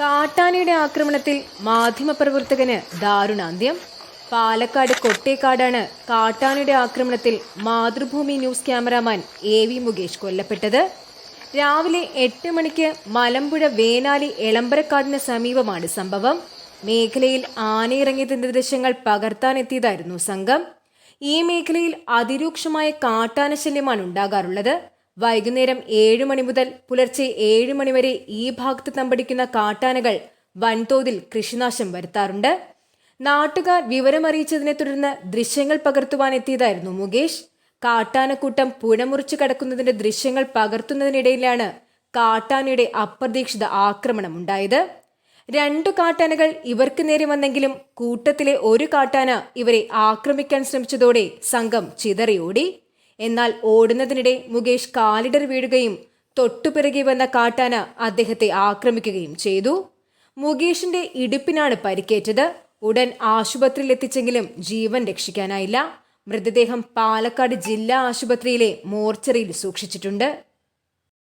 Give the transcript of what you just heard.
കാട്ടാനയുടെ ആക്രമണത്തിൽ മാധ്യമപ്രവർത്തകന് ദാരുണാന്ത്യം. പാലക്കാട് കൊട്ടേക്കാടാണ് കാട്ടാനയുടെ ആക്രമണത്തിൽ Mathrubhumi news cameraman A V Mukesh കൊല്ലപ്പെട്ടത്. രാവിലെ എട്ട് മണിക്ക് മലമ്പുഴ വേനാലി എളമ്പരക്കാടിന് സമീപമാണ് സംഭവം. മേഖലയിൽ ആനയിറങ്ങിയതിന്റെ ദൃശ്യങ്ങൾ പകർത്താനെത്തിയതായിരുന്നു സംഘം. ഈ മേഖലയിൽ അതിരൂക്ഷമായ കാട്ടാന ശല്യമാണ് ഉണ്ടാകാറുള്ളത്. വൈകുന്നേരം ഏഴ് മണി മുതൽ പുലർച്ചെ ഏഴ് മണി വരെ ഈ ഭാഗത്ത് തമ്പടിക്കുന്ന കാട്ടാനകൾ വൻതോതിൽ കൃഷിനാശം വരുത്താറുണ്ട്. നാട്ടുകാർ വിവരമറിയിച്ചതിനെ തുടർന്ന് ദൃശ്യങ്ങൾ പകർത്തുവാൻ എത്തിയതായിരുന്നു മുകേഷ്. കാട്ടാനക്കൂട്ടം പുഴമുറിച്ചു കടക്കുന്നതിന്റെ ദൃശ്യങ്ങൾ പകർത്തുന്നതിനിടയിലാണ് കാട്ടാനയുടെ അപ്രതീക്ഷിത ആക്രമണം ഉണ്ടായത്. രണ്ടു കാട്ടാനകൾ ഇവർക്ക് നേരെ വന്നെങ്കിലും കൂട്ടത്തിലെ ഒരു കാട്ടാന ഇവരെ ആക്രമിക്കാൻ ശ്രമിച്ചതോടെ സംഘം ചിതറിയോടി. എന്നാൽ ഓടുന്നതിനിടെ മുകേഷ് കാലിടർ വീഴുകയും തൊട്ടുപിറകെ വന്ന കാട്ടാന അദ്ദേഹത്തെ ആക്രമിക്കുകയും ചെയ്തു. മുകേഷിന്റെ ഇടുപ്പിനാണ് പരിക്കേറ്റത്. ഉടൻ ആശുപത്രിയിൽ എത്തിച്ചെങ്കിലും ജീവൻ രക്ഷിക്കാനായില്ല. മൃതദേഹം പാലക്കാട് ജില്ലാ ആശുപത്രിയിലെ മോർച്ചറിയിൽ സൂക്ഷിച്ചിട്ടുണ്ട്.